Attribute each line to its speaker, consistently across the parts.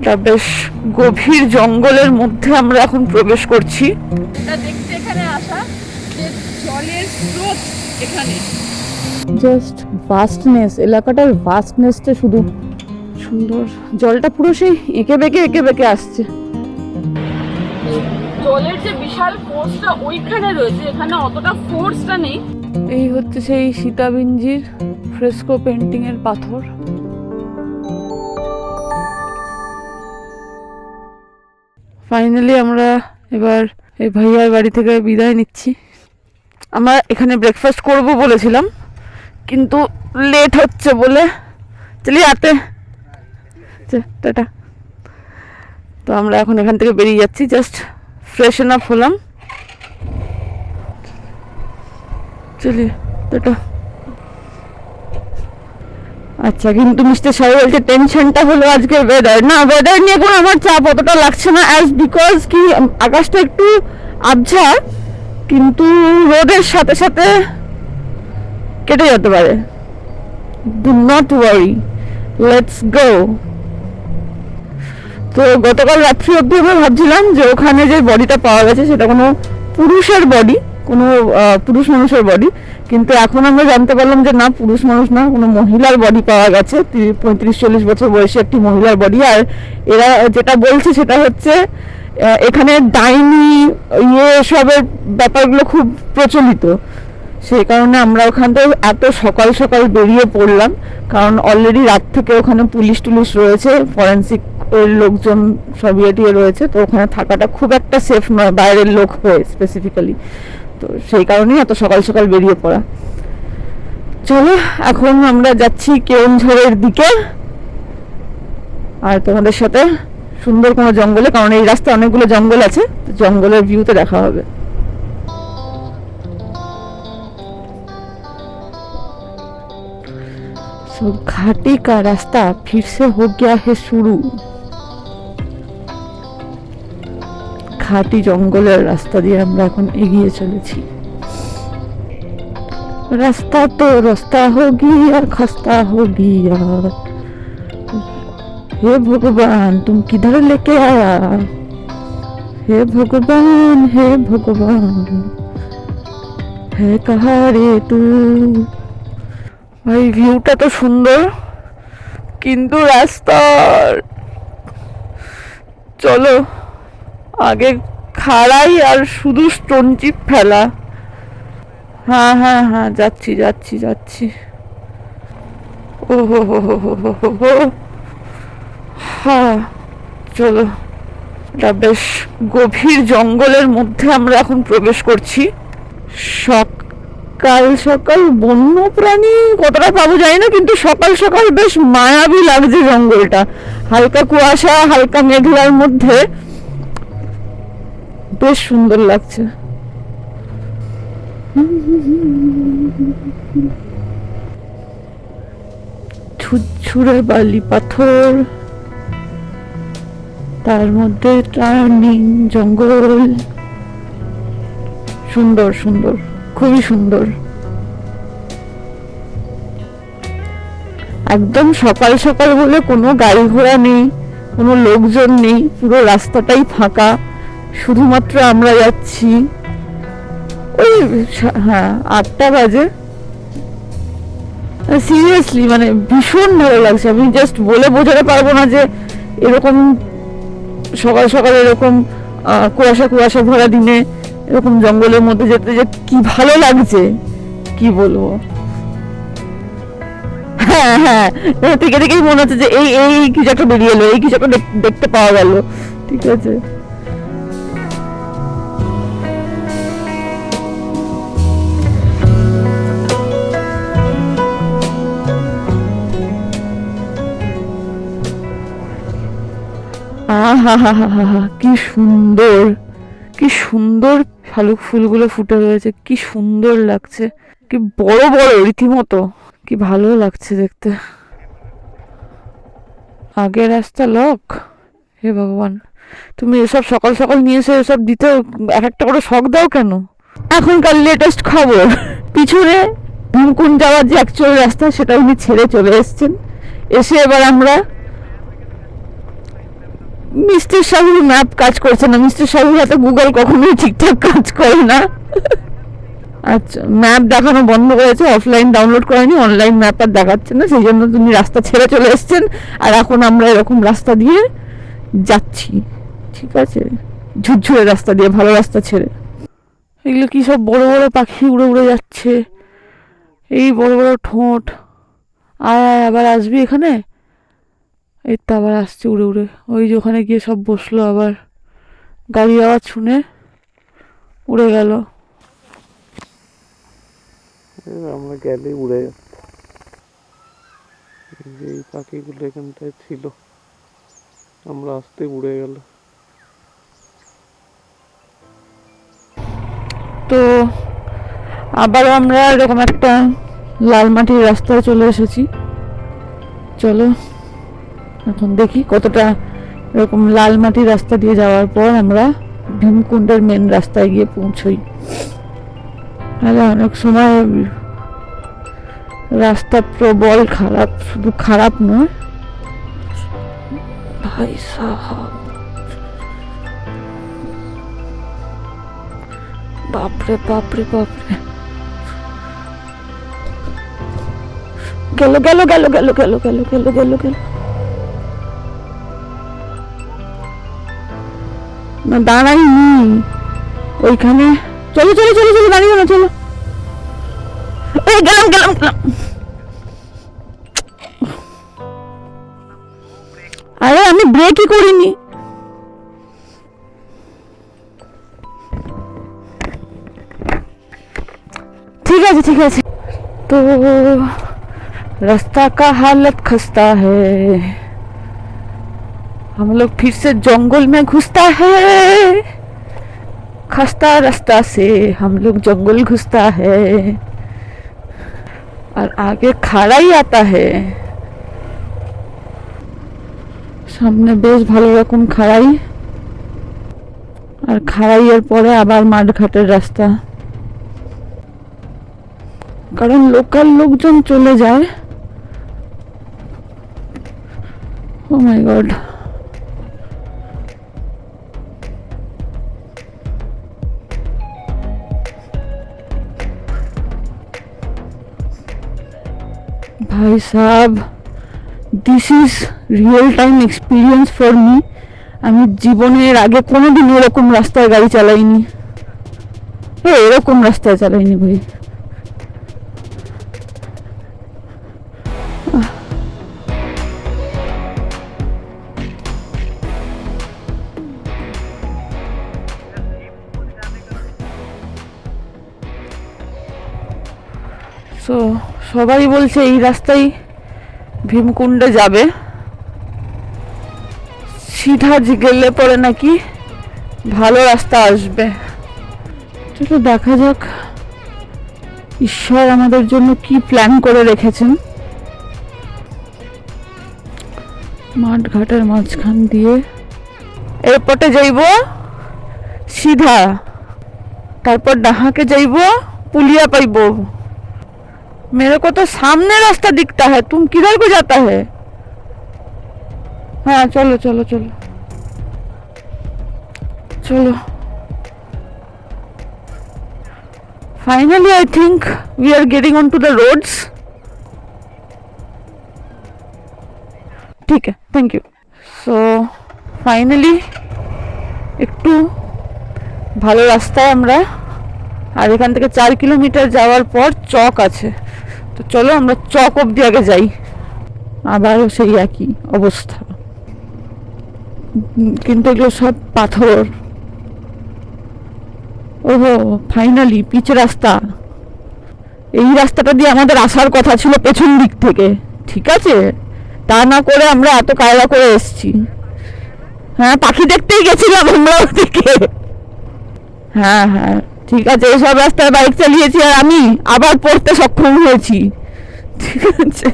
Speaker 1: এটা বেশ গভীর জঙ্গলের মধ্যে আমরা এখন প্রবেশ করছি।
Speaker 2: দেখতে এখানে আসা যে জলের স্রোত এখানে।
Speaker 1: জাস্ট ভাস্টনেস এলাকাটার ভাস্টনেসটা শুধু সুন্দর। জলটা পুরো সেই এঁকে বেঁকে এঁকে বেঁকে আসছে।
Speaker 2: জলের যে বিশাল ফোর্সটা ওইখানে রয়েছে এখানে অতটা ফোর্সটা নেই।
Speaker 1: এই হচ্ছে সেই সীতাবিঞ্জির ফ্রেস্কো পেন্টিং এর পাথর। ফাইনালি আমরা এবার এই ভাইয়ার বাড়ি থেকে বিদায় নিচ্ছি। আমরা এখানে ব্রেকফাস্ট করব বলেছিলাম, কিন্তু লেট হচ্ছে বলে। চলি আতে টাটা। তো আমরা এখন এখান থেকে বেরিয়ে যাচ্ছি জাস্ট ফ্রেশন আপ হলাম। চলি, টাটা। আচ্ছা কিন্তু মিস্টার সাহেব বলছে টেনশনটা হলো আজকে ওয়েদার না ওয়েদার নিয়ে কোনো আমার চাপ অতটা লাগছে না অ্যাজ বিকজ কি আকাশটা একটু আবঝা কিন্তু রোদের সাথে সাথে কেটে যেতে পারে। Do not worry let's go তো গতকাল রাত্রি অবধি আমরা ভাবছিলাম যে ওখানে যে বডিটা পাওয়া গেছে, সেটা কোনো পুরুষের বডি কোনো পুরুষ মানুষের বডি কিন্তু এখন আমরা জানতে পারলাম যে না, পুরুষ মানুষ না, কোনো মহিলার বডি পাওয়া গেছে। পঁয়ত্রিশ, চল্লিশ বছর বয়সী একটি মহিলার বডি আর এরা যেটা বলছে সেটা হচ্ছে এখানে ডাইনি ইয়ে সবের ব্যাপারগুলো খুব প্রচলিত। সেই কারণে আমরা ওখান থেকে এত সকাল সকাল বেরিয়ে পড়লাম। কারণ অলরেডি রাত থেকে ওখানে পুলিশ টুলিশ রয়েছে ফরেন্সিক লোকজন সব ইয়ে রয়েছে। তো ওখানে থাকাটা খুব একটা সেফ নয়, বাইরের লোক হয়ে স্পেসিফিক্যালি তো সেই কারণেই এত সকাল সকাল বেরিয়ে পড়া চলো এখন আমরা যাচ্ছি কেওনঝড়ের দিকে আর তোমাদের সাথে সুন্দর কোনো জঙ্গলে কারণ এই রাস্তায় অনেকগুলো জঙ্গল আছে তো জঙ্গলের ভিউতে দেখা হবে सो घाटी का रास्ता फिर से हो गया है शुरू ঘাটি জঙ্গলের রাস্তা দিয়ে আমরা এখন এগিয়ে চলেছি রাস্তা তো রাস্তা হোগি আর খস্তা হোগি আর हे भगवान तुम किधर लेके आया हे भगवान हे भगवान है कहा रे तू ভাই ভিউটা তো সুন্দর কিন্তু রাস্তার চলো আগে খাড়াই আর শুধু স্টোন চিপ ফেলা। হ্যাঁ হ্যাঁ হ্যাঁ যাচ্ছি যাচ্ছি যাচ্ছি। ও, হো হো হো হো হো হো হ্যাঁ চলো। এটা বেশ গভীর জঙ্গলের মধ্যে আমরা এখন প্রবেশ করছি। সকাল সকাল বন্য প্রাণী কতটা পাবো জানি না, কিন্তু সকাল সকাল বেশ মায়াবী লাগছে জঙ্গলটা। হালকা কুয়াশা, হালকা মেঘলার মধ্যে। বেশ সুন্দর লাগছে। ঝুরঝুরে বালি, পাথর, তার মধ্যে টার্নিং জঙ্গল। সুন্দর সুন্দর, খুবই সুন্দর। একদম সকাল সকাল বলে কোনো গাড়ি ঘোড়া নেই, কোনো লোকজন নেই, পুরো রাস্তাটাই ফাঁকা। শুধুমাত্র আমরা যাচ্ছি। ওই হ্যাঁ আটটা বাজে। সিরিয়াসলি মানে ভীষণ ভালো লাগছে। আমি জাস্ট বলে বোঝাতে পারব না যে এরকম সকাল সকাল এরকম কুয়াশা কুয়াশা ভরা দিনে এরকম জঙ্গলের মধ্যে যেতে যে কি ভালো লাগছে, কি বলব? হ্যাঁ হ্যাঁ থেকে থেকেই মনে হচ্ছে যে এই এই কিছু একটা বেরিয়ে এলো, এই কিছু একটা দেখতে পাওয়া গেল। ঠিক আছে। আহা কি সুন্দর কি সুন্দর শালুক ফুলগুলো ফুটে রয়েছে, কি সুন্দর লাগছে, কি বড় বড়, রীতিমতো, কি ভালো লাগছে দেখতে। আগে রাস্তা লক, হে ভগবান, তুমি এসব সকাল সকাল নিয়ে এসে এসব দিতে, এক একটা করে শখ দাও কেন? এখনকার লেটেস্ট খবর, পিছনে ভীমকুণ্ড যাওয়ার যে অ্যাকচুয়াল রাস্তা, সেটা উনি ছেড়ে চলে এসছেন। এসে এবার আমরা মিস্টার সাহুর ম্যাপ কাজ করছে না। মিস্টার সাহুর হাতে গুগল কখনোই ঠিকঠাক কাজ করে না। আচ্ছা ম্যাপ দেখানো বন্ধ করেছে অফলাইন ডাউনলোড করেনি অনলাইন ম্যাপ আর দেখাচ্ছে না, সেই জন্য তুমি রাস্তা ছেড়ে চলে এসেছেন। আর এখন আমরা এরকম রাস্তা দিয়ে যাচ্ছি। ঠিক আছে? ঝুরঝুরে রাস্তা দিয়ে, ভালো রাস্তা ছেড়ে। এগুলো কি সব বড় বড় পাখি উড়ে উড়ে যাচ্ছে? এই বড় বড় ঠোঁট। আয় আয়, আবার আসবি এখানে? এই তো আবার আসছে উড়ে উড়ে। ওই যে ওখানে গিয়ে সব বসল আবার। গাড়ি আওয়াজ শুনে উড়ে গেল।
Speaker 3: আমরা গেলে উড়ে যে এই পাখিগুলো এখানটায় ছিল আমরা আসতে উড়ে গেল।
Speaker 1: তো আবারও আমরা এরকম একটা লাল মাটির রাস্তায় চলে এসেছি। চলো। এখন দেখি কতটা এরকম লাল মাটির রাস্তা দিয়ে যাওয়ার পর আমরা ভীমকুণ্ডের মেন রাস্তায় গিয়ে পৌঁছই। তাহলে অনেক সময় রাস্তা প্রবল খারাপ, শুধু খারাপ নয়। ভাই সাহাব। বাপরে বাপরে বাপরে। গেল গেল গেল গেল গেল গেল গেল গেল গেল। না দাঁড়াইনি ওইখানে চলো চলো চলো চলো দাঁড়িয়ে না চলো এই গেলাম গেলাম গেলাম আরে আমি ব্রেকই করিনি ठीक है जी ठीक है जी तो रास्ता का हालत खस्ता है हम लोग फिर से जंगल में घुसता है खस्ता रास्ता से हम लोग जंगल घुसता है और आगे खाड़ा ही आता है সামনে বেশ ভালো রকম খাড়াই আর খাড়াইয়ের পরে আবার মাঠঘাটের রাস্তা কারণ লোকাল লোকজন চলে যায় ও মাই গড ভাই sub this is real time experience for me আমি জীবনের আগে কোনোদিন এরকম রাস্তায় গাড়ি চালাইনি। হ্যাঁ এরকম রাস্তায় চালাইনি ভাই। সবাই বলছে এই রাস্তায় ভীমকুণ্ডে যাবে। সিধা গেলে পরে নাকি ভালো রাস্তা আসবে। চলো দেখা যাক। ঈশ্বর আমাদের জন্য কি প্ল্যান করে রেখেছেন। মাঠ ঘাটের মাঝখান দিয়ে। এরপরে যাইব সিধা। তারপর ডাহাকে যাইব, পুলিয়া পাইব। मेरे को तो सामने रास्ता दिखता है तुम किधर को जाता है हाँ चलो चलो चलो चलो finally I think we are getting on to the roads ठीक है थैंक यू सो ফাইনালি একটু ভালো রাস্তায় আমরা আর এখান থেকে চার কিলোমিটার যাওয়ার পর চক আছে তো চলো আমরা চক অব্দি আগে যাই। আবারও সেই একই অবস্থা। কিন্তু এগুলো সব পাথর। ওহো ফাইনালি পিচ রাস্তা। এই রাস্তাটা দিয়ে আমাদের আসার কথা ছিল পেছন দিক থেকে। ঠিক আছে? তা না করে আমরা এত কায়দা করে এসেছি। হ্যাঁ পাখি দেখতেই গেছিলাম আমরা ওদিকে। হ্যাঁ হ্যাঁ। ঠিক আছে, এসব রাস্তায় বাইক চালিয়েছি আর আমি আবার পড়তে সক্ষম হয়েছি। ঠিক আছে।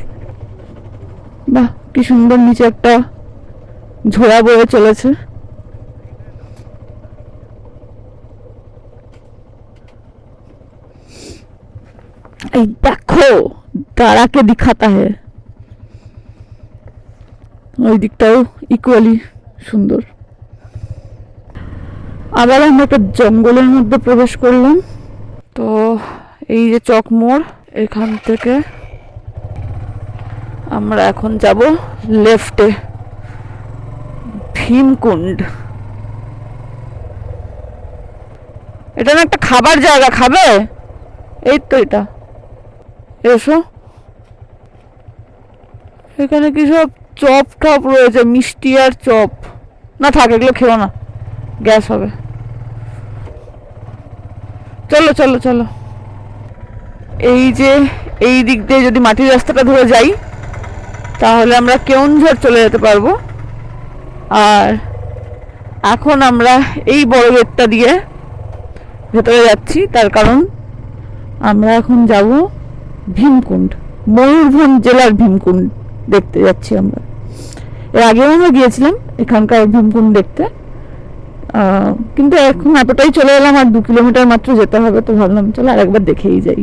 Speaker 1: বাহ, কি সুন্দর নিচে একটা ঝোড়া বয়ে চলেছে। এই দেখো, দাঁড়াকে দিখাতা হে। ওই দিকটাও ইকুয়ালি সুন্দর। আবার আমরা একটা জঙ্গলের মধ্যে প্রবেশ করলাম। তো এই যে চকমোড় এখান থেকে আমরা এখন যাব লেফটে, ভীমকুণ্ড। এটা না একটা খাবার জায়গা, খাবে? এই তো এটা। এসো। এখানে কি সব চপ টপ রয়েছে, মিষ্টি আর চপ। না থাক, এগুলো খেও না। গ্যাস হবে। চলো চলো চলো। এই যে, এই দিক দিয়ে যদি মাটির রাস্তাটা ধরে যাই, তাহলে আমরা কেউনঝড় চলে যেতে পারব। আর এখন আমরা এই বড় গেটটা দিয়ে ভেতরে যাচ্ছি, তার কারণ আমরা এখন যাব ভীমকুণ্ড, ময়ূরভঞ্জ জেলার ভীমকুণ্ড দেখতে যাচ্ছি আমরা। এর আগেও আমরা গিয়েছিলাম এখানকার ভীমকুণ্ড দেখতে। কিন্তু এখন এতটাই চলে এলাম, আর দু কিলোমিটার মাত্র যেতে হবে, তো ভাবলাম চলো আর একবার দেখেই যাই।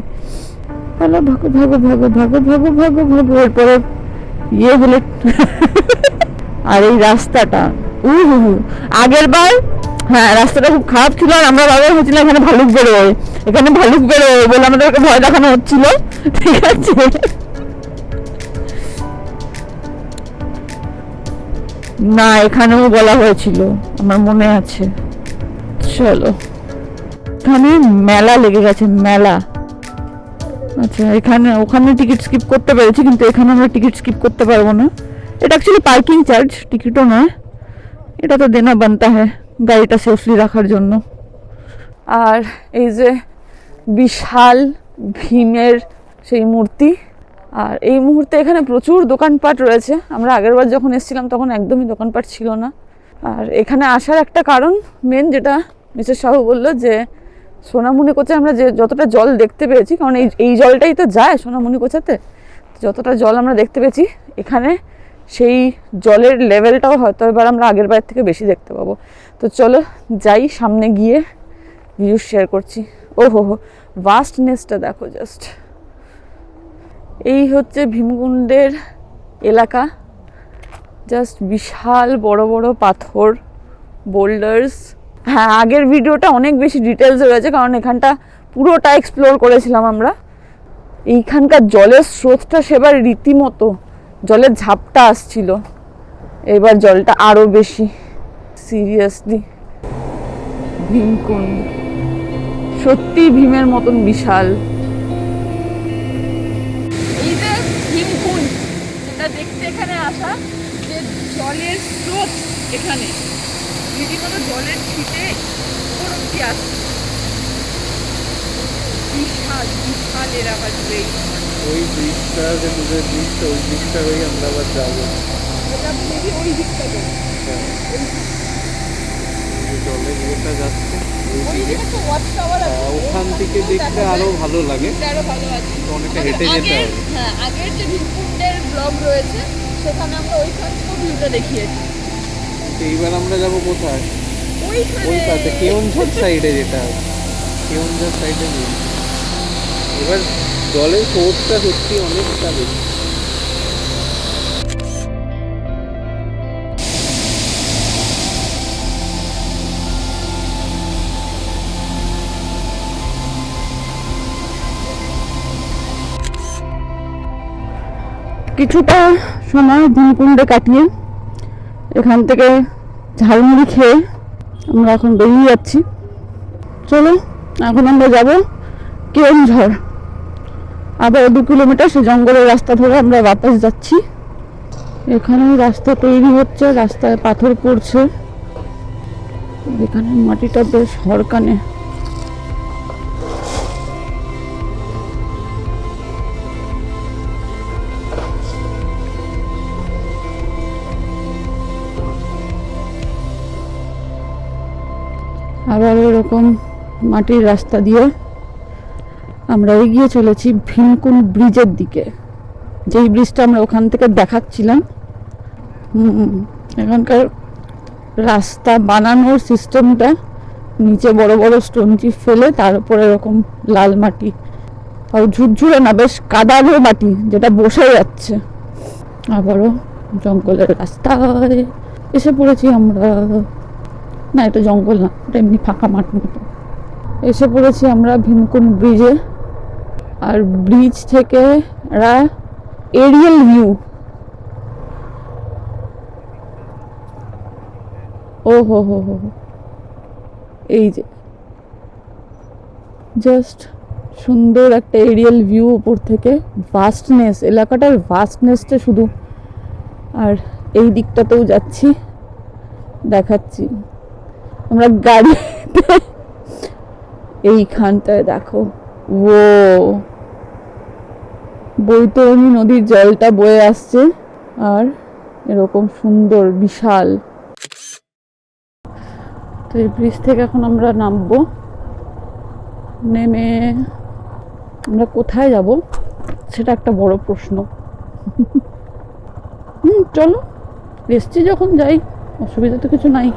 Speaker 1: চলো ভাগো ভাগো ভাগো ভাগো ভাগো ভাগো ভাগো, এরপরে ইয়ে হলে আর এই রাস্তাটা, উহু আগের বার হ্যাঁ রাস্তাটা খুব খারাপ ছিল, আর আমরা বাবা হয়েছিল এখানে ভালুক বেরোয়, এখানে ভালুক বেরোয় বলে আমাদেরকে ভয় দেখানো হচ্ছিল, ঠিক আছে? না, এখানেও বলা হয়েছিল। আমার মনে আছে। চলো। এখানে মেলা লেগে গেছে, মেলা। আচ্ছা এখানে, ওখানে টিকিট স্কিপ করতে পেরেছি, কিন্তু এখানে আমরা টিকিট স্কিপ করতে পারব না। এটা অ্যাকচুয়ালি পার্কিং চার্জ টিকিটও নয়। এটা তো দেনা বানতা হ্যাঁ গাড়িটা সেফলি রাখার জন্য। আর এই যে বিশাল ভীমের সেই মূর্তি আর এই মুহূর্তে এখানে প্রচুর দোকানপাট রয়েছে। আমরা আগেরবার যখন এসেছিলাম তখন একদমই দোকানপাট ছিল না। আর এখানে আসার একটা কারণ মেন যেটা মিসেস সাহু বলল যে সোনামুনি কোচে আমরা যে যতটা জল দেখতে পেয়েছি, কারণ এই এই জলটাই তো যায় সোনামুনি কোচাতে যতটা জল আমরা দেখতে পেয়েছি, এখানে সেই জলের লেভেলটাও হয়তো এবার আমরা আগের বার থেকে বেশি দেখতে পাবো। তো চলো যাই সামনে গিয়ে ভিউ শেয়ার করছি। ও হো হো ভাস্টনেসটা দেখো জাস্ট এই হচ্ছে ভীমকুণ্ডের এলাকা। জাস্ট বিশাল বড় বড় পাথর বোল্ডার্স হ্যাঁ আগের ভিডিওটা অনেক বেশি ডিটেলস রয়েছে, কারণ এখানটা পুরোটা এক্সপ্লোর করেছিলাম আমরা। এইখানকার জলের স্রোতটা সেবার রীতিমতো, জলের ঝাপটা আসছিল। এবার জলটা আরও বেশি সিরিয়াসলি ভীমকুণ্ড। সত্যি ভীমের মতন বিশাল।
Speaker 2: জলের স্রোত এখানে। রীতিমতো জলের ছিটে উপর অব্দি আসছে বিশাল বিশাল জুড়ে এই
Speaker 3: ওই ব্রিজটা যে দুধের ব্রিজটা ওই ব্রিজটা হয়ে আমরা আবার যাব।
Speaker 2: মেবি ওই দিকটাতে
Speaker 3: যে জলের ইয়েটা যাচ্ছে ওই
Speaker 2: ওই
Speaker 3: দিকে।
Speaker 2: দিকে তো ওয়াচ টাওয়ার আছে।
Speaker 3: ওখান থেকে দেখতে
Speaker 2: আরও
Speaker 3: ভালো লাগে।
Speaker 2: আরও ভালো আছে।
Speaker 3: অনেকটা হেঁটে যেতে হবে।
Speaker 2: হ্যাঁ আগের যে ভীমকুণ্ডের ব্লগ রয়েছে সেখানে আমরা ওইখান থেকেও ভিউটা দেখিয়েছি।
Speaker 3: তো এইবার আমরা যাব কোথায়?
Speaker 2: ওইখানে
Speaker 3: ওই পাশে সাইডে যেটা আছে। সাইডে এবার জলের ফোর্সটা সত্যি অনেকটা বেশি।
Speaker 1: কিছুটা সময় ভীমকুণ্ডে কাটিয়ে এখান থেকে ঝালমুড়ি খেয়ে আমরা এখন বেরিয়ে যাচ্ছি। চলো, এখন আমরা যাব কেওনঝড় আবার দু কিলোমিটার সে জঙ্গলের রাস্তা ধরে আমরা বাতাস যাচ্ছি। এখানে রাস্তা তৈরি হচ্ছে, রাস্তায় পাথর পড়ছে। এখানে মাটিটা বেশ হরকানে। আবার এরকম মাটির রাস্তা দিয়ে আমরা এগিয়ে চলেছি ভীমকুণ্ড ব্রিজের দিকে। যেই ব্রিজটা আমরা ওখান থেকে দেখাচ্ছিলাম এখানকার রাস্তা বানানোর সিস্টেমটা নিচে বড় বড় স্টোন চিপ ফেলে তার উপরে এরকম লাল মাটি আর ঝুরঝুরে না, বেশ কাদালো মাটি যেটা বসে যাচ্ছে। আবারও জঙ্গলের রাস্তায় এসে পড়েছি আমরা। না, এটা জঙ্গল না, এটা এমনি ফাঁকা মাঠ মতো। এসে পড়েছি আমরা ভীমকুণ্ড ব্রিজে। আর ব্রিজ থেকে একটা এরিয়াল ভিউ। ও, হো হো হো হো। এই যে। জাস্ট সুন্দর একটা এরিয়াল ভিউ উপর থেকে ভাস্টনেস এলাকাটার ভাস্টনেসটা শুধু। আর এই দিকটাতেও যাচ্ছি, দেখাচ্ছি। আমরা গাড়িতে এইখানটায় দেখো। ও বৈতরণী নদীর জলটা বয়ে আসছে আর এরকম সুন্দর, বিশাল। তো এই ব্রিজ থেকে এখন আমরা নামবো। নেমে আমরা কোথায় যাব? সেটা একটা বড় প্রশ্ন। হুম, চলো। এসছি যখন যাই, অসুবিধা তো কিছু নাই।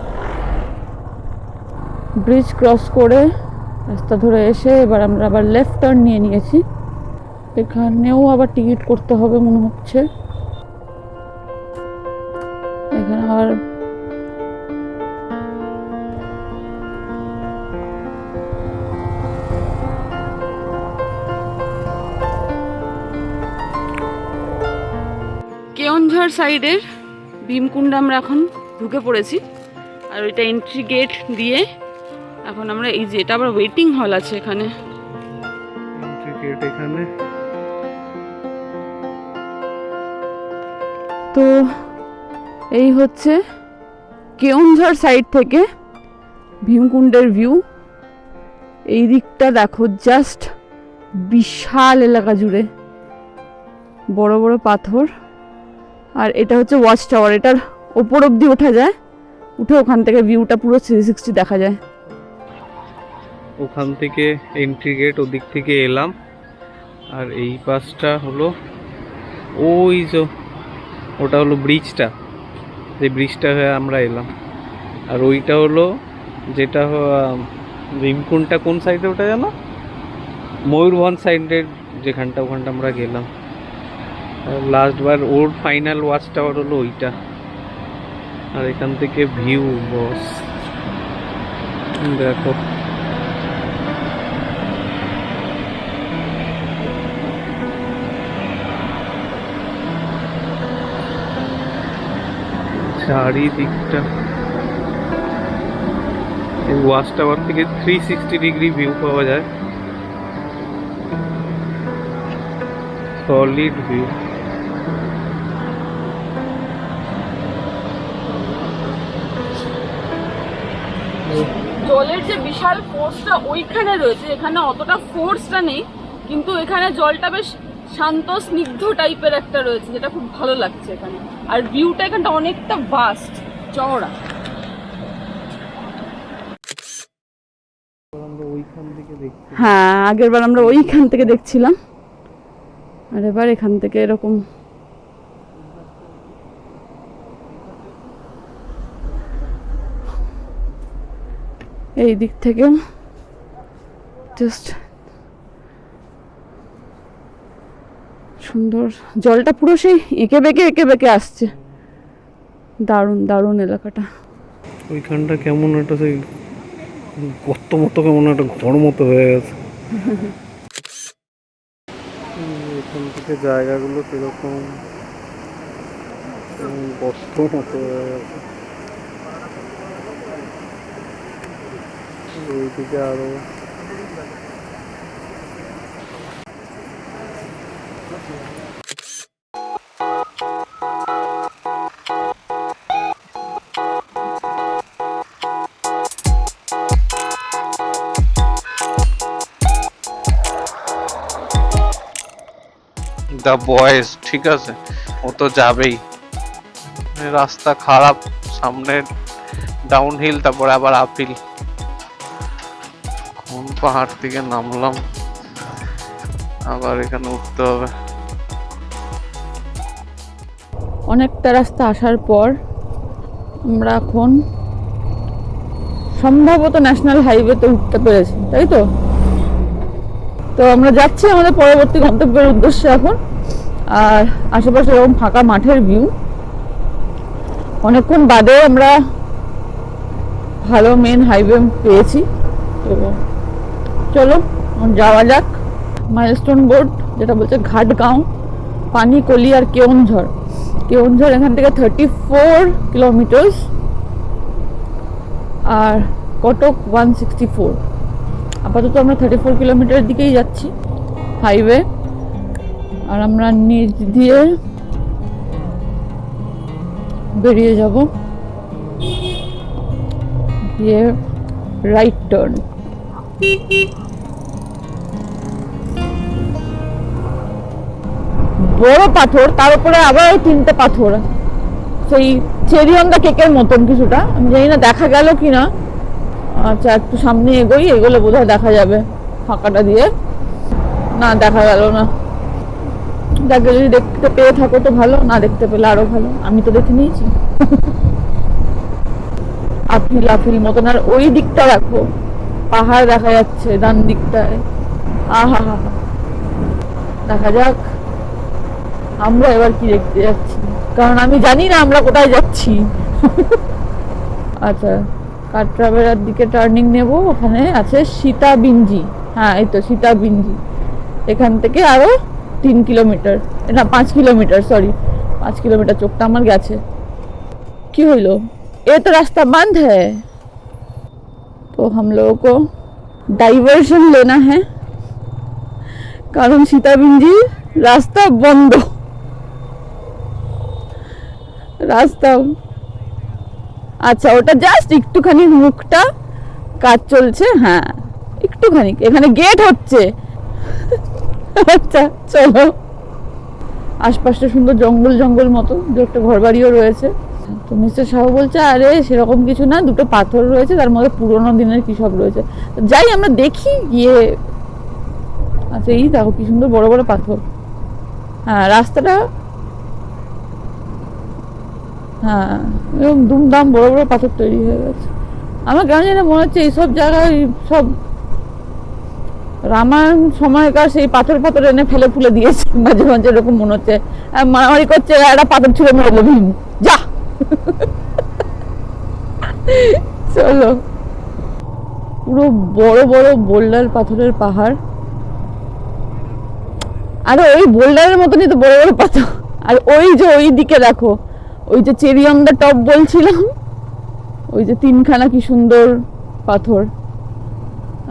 Speaker 1: ব্রিজ ক্রস করে রাস্তা ধরে এসে এবার আমরা আবার লেফট টার্ন নিয়ে নিয়েছি। এখানেও আবার টিকিট করতে হবে মনে হচ্ছে। এখানে আবার কেওনঝড় সাইডের ভীমকুণ্ডে আমরা এখন ঢুকে পড়েছি। আর ওইটা এন্ট্রি গেট দিয়ে এখন আমরা এই যে এটা আবার ওয়েটিং হল আছে এখানে। তো এই হচ্ছে কেওনঝড় সাইড থেকে ভীমকুণ্ডের ভিউ এই দিকটা দেখো জাস্ট বিশাল এলাকা জুড়ে। বড় বড় পাথর। আর এটা হচ্ছে ওয়াচ টাওয়ার এটার ওপর অবধি ওঠা যায়। উঠে ওখান থেকে ভিউটা পুরো থ্রি সিক্সটি দেখা যায়।
Speaker 3: ওখান থেকে এন্ট্রি গেট ওদিক থেকে এলাম। আর এই পাশটা হলো ওই যে, ওটা হলো ব্রিজটা যে ব্রিজটা হয়ে আমরা এলাম। আর ওইটা হলো যেটা ভীমকুণ্ডটা কোন সাইডে ওটা জানো? ময়ূরভঞ্জ সাইডের যেখানটা, ওখানটা আমরা গেলাম। লাস্ট বার ওর ফাইনাল ওয়াচ টাওয়ার হলো ওইটা। আর এখান থেকে ভিউ বস দেখো। চারিদিকটা। এই ওয়াচ টাওয়ার থেকে থ্রি সিক্সটি ডিগ্রি ভিউ পাওয়া যায়। সলিড ভিউ
Speaker 2: জলের যে বিশাল ফোর্সটা ওইখানে রয়েছে, এখানে অতটা ফোর্সটা নেই, কিন্তু এখানে জলটা বেশ শান্ত, স্নিগ্ধ টাইপের একটা রয়েছে, যেটা খুব ভালো লাগছে এখানে। আর ভিউটা এখানটা অনেকটা ভাস্ট চওড়া।
Speaker 1: হ্যাঁ আগের বার আমরা ওইখান থেকে দেখছিলাম। আর এবার এখান থেকে এরকম। এই দিক থেকে জাস্ট সুন্দর। জলটা পুরো সেই এঁকে বেঁকে এঁকে বেঁকে আসছে। দারুণ দারুণ এলাকাটা।
Speaker 3: ওইখানটা কেমন একটা সেই গর্ত মতো কেমন একটা ঘর মতো হয়ে গেছে। এখান থেকে জায়গাগুলো কীরকম? গর্ত মতো হয়ে গেছে। ওইদিকে আরও দ্য বয়েজ ঠিক আছে? ও তো যাবেই। রাস্তা খারাপ, সামনে ডাউন হিল তারপরে আবার আপিল কোন পাহাড় থেকে নামলাম? আবার এখানে উঠতে হবে।
Speaker 1: অনেকটা রাস্তা আসার পর আমরা এখন সম্ভবত ন্যাশনাল হাইওয়েতে উঠতে পেরেছি, তাই তো? তো আমরা যাচ্ছি আমাদের পরবর্তী গন্তব্যের উদ্দেশ্যে এখন। আর আশেপাশে এরকম ফাঁকা মাঠের ভিউ অনেকক্ষণ বাদে আমরা ভালো মেন হাইওয়ে পেয়েছি তো চলো যাওয়া যাক। মাইলস্টোন বোর্ড যেটা বলছে ঘাটগাঁও, পানিকলি আর কেওনঝড়। কেওনঝড় এখান থেকে থার্টি ফোর কিলোমিটার্স আর কটক ওয়ান সিক্সটি ফোর আপাতত আমরা থার্টি ফোর কিলোমিটারের দিকেই যাচ্ছি হাইওয়ে আর আমরা নিচ দিয়ে বেরিয়ে যাব। গিয়ে রাইট টার্ন বড় পাথর, তার উপরে আবার তিনটে পাথর। সেই চেরি অন দ্য কেকের মতন কিছুটা। আমি জানি না দেখা গেল কি না। আচ্ছা একটু সামনে এগোই, এগোলে বোধহয় দেখা যাবে ফাঁকাটা দিয়ে। না, দেখা গেল না। দেখবে যদি দেখতে পেয়ে থাকো তো ভালো, না দেখতে পেলে আরও ভালো। আমি তো দেখে নিয়েছি। আফিল আফিল মতন, আর ওই দিকটা দেখো পাহাড় দেখা যাচ্ছে ডান দিকটায়। আহা দেখা যাক, আমরা এবার কি দেখতে যাচ্ছি। কারণ আমি জানি না আমরা কোথায় যাচ্ছি। আচ্ছা কাটরাবেড়ার দিকে টার্নিং নেব। ওখানে আছে সীতাবিঞ্জি। হ্যাঁ এই তো সীতাবিঞ্জি। এখান থেকে আরও তিন কিলোমিটার না পাঁচ কিলোমিটার সরি পাঁচ কিলোমিটার চোখটা আমার গেছে কি হইলো ये तो रास्ता बंद है तो हम लोगों को डाइवर्शन लेना है কারণ সীতাবিঞ্জি রাস্তা বন্ধ রাস্তা আচ্ছা ওটা জাস্ট একটুখানি মুখটা কাজ চলছে হ্যাঁ একটুখানি এখানে গেট হচ্ছে আচ্ছা চলো। আশপাশটা সুন্দর জঙ্গল জঙ্গল মতো, দু একটা ঘর বাড়িও রয়েছে। তো মিস্টার সাহু বলছে, আরে, সেরকম কিছু না, দুটো পাথর রয়েছে, তার মধ্যে পুরোনো দিনের কি সব রয়েছে? যাই, আমরা দেখি গিয়ে। আচ্ছা এই দেখো কি সুন্দর বড় বড় পাথর। হ্যাঁ রাস্তাটা হ্যাঁ এরকম দুমদাম বড় বড় পাথর তৈরি হয়ে গেছে। আমার কেন জানি মনে হচ্ছে এইসব জায়গায় সব রামায়ণ সময়কার সেই পাথর পাথর এনে ফেলে ফুলে দিয়েছে। মাঝে মাঝে এরকম মনে হচ্ছে মারামারি করছে, একটা পাথর ছুঁড়ে মেরে ভীম, যা। চলো। পুরো বড় বড় বোল্ডার পাথরের পাহাড়। আরে ওই বোল্ডারের মতনই তো বড় বড় পাথর। আর ওই যে ওই দিকে দেখো, ওই যে চেরি অন দ্য টপ বলছিলাম, ওই যে তিনখানা কি সুন্দর পাথর।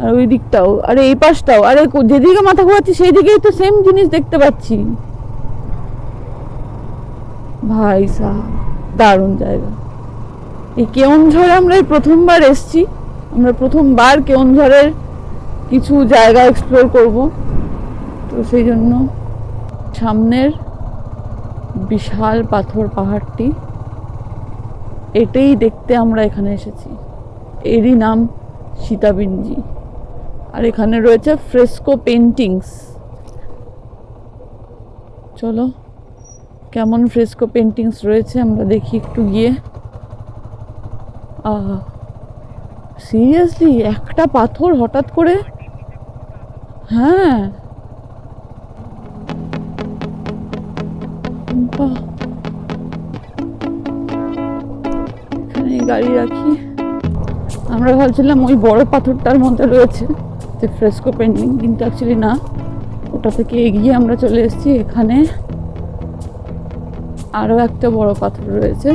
Speaker 1: আর ওই দিকটাও, আরে এই পাশটাও, আরে যেদিকে মাথা ঘোরাচ্ছি সেই দিকেই তো সেম জিনিস দেখতে পাচ্ছি। ভাই সাহ, দারুণ জায়গা। এই কেওনঝড়ে আমরা এই প্রথমবার এসছি। আমরা প্রথমবার কেওনঝড়ের কিছু জায়গা এক্সপ্লোর করব। তো সেই জন্য সামনের বিশাল পাথর পাহাড়টি, এটাই দেখতে আমরা এখানে এসেছি। এরই নাম সীতাবিঞ্জি আর এখানে রয়েছে ফ্রেস্কো পেন্টিংস চলো, কেমন ফ্রেস্কো পেন্টিংস রয়েছে আমরা দেখি একটু গিয়ে। আহা সিরিয়াসলি একটা পাথর হঠাৎ করে? হ্যাঁ। এখানে গাড়ি রাখি। আমরা ভাবছিলাম ওই বড় পাথরটার মধ্যে রয়েছে। যে ফ্রেস্কো পেন্টিং কিন্তু অ্যাকচুয়ালি না। ওটা থেকে এগিয়ে আমরা চলে এসেছি এখানে। আরও একটা বড় পাথর রয়েছে,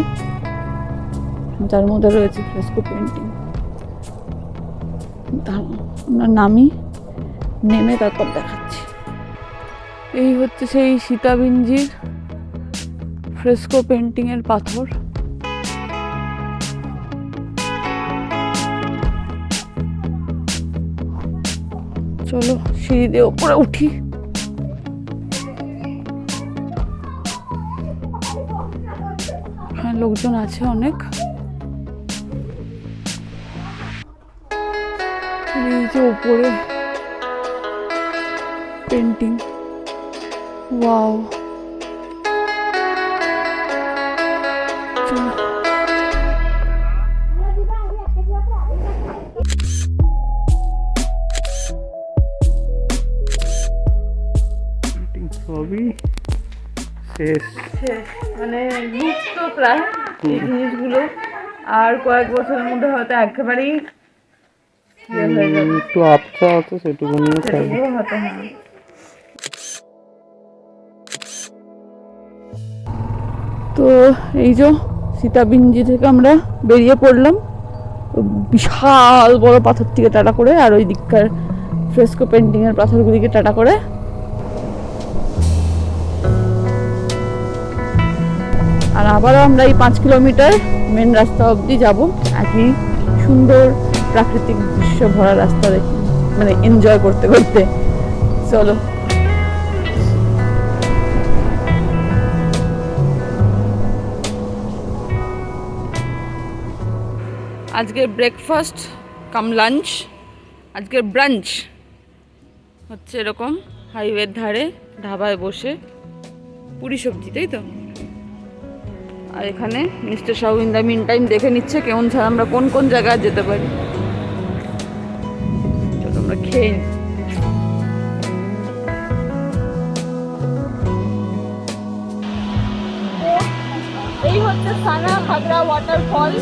Speaker 1: যার মধ্যে রয়েছে ফ্রেস্কো পেন্টিং আমরা নামি, নেমে তারপর দেখাচ্ছি। এই হচ্ছে সেই সীতাবিঞ্জির ফ্রেস্কো পেন্টিংয়ের পাথর। চলো সিঁড়ি দিয়ে ওপরে উঠি। হ্যাঁ লোকজন আছে অনেক। এই যে উপরে পেন্টিং ওয়াও চলো।
Speaker 3: শেষ।
Speaker 1: মানে লুপ্ত প্রায় এই জিনিসগুলো। আর কয়েক বছরের মধ্যে হয়তো একেবারেই
Speaker 3: একটু আবছা আছে থাকবে
Speaker 1: হয়তো হ্যাঁ তো এই যে সীতাবিঞ্জি থেকে আমরা বেরিয়ে পড়লাম। বিশাল বড় পাথর থেকে টাটা করে আর ওই দিককার ফ্রেস্কো পেন্টিং এর পাথরগুলিকে টাটা করে। আবারও আমরা এই পাঁচ কিলোমিটার মেন রাস্তা অবধি যাব। একই সুন্দর প্রাকৃতিক দৃশ্য ভরা রাস্তা দেখে মানে এনজয় করতে করতে। চলো। আজকের ব্রেকফাস্ট কাম লাঞ্চ আজকের ব্রাঞ্চ হচ্ছে এরকম হাইওয়ের ধারে ধাবায় বসে পুরি সবজি, তাই তো? আর এখানে mister Sau in the meantime দেখে নিচ্ছে কেমন ছাড়া আমরা কোন কোন জায়গায় যেতে পারি আমরা খেয়ে।
Speaker 2: এই হচ্ছে সানা খাগড়া ওয়াটারফল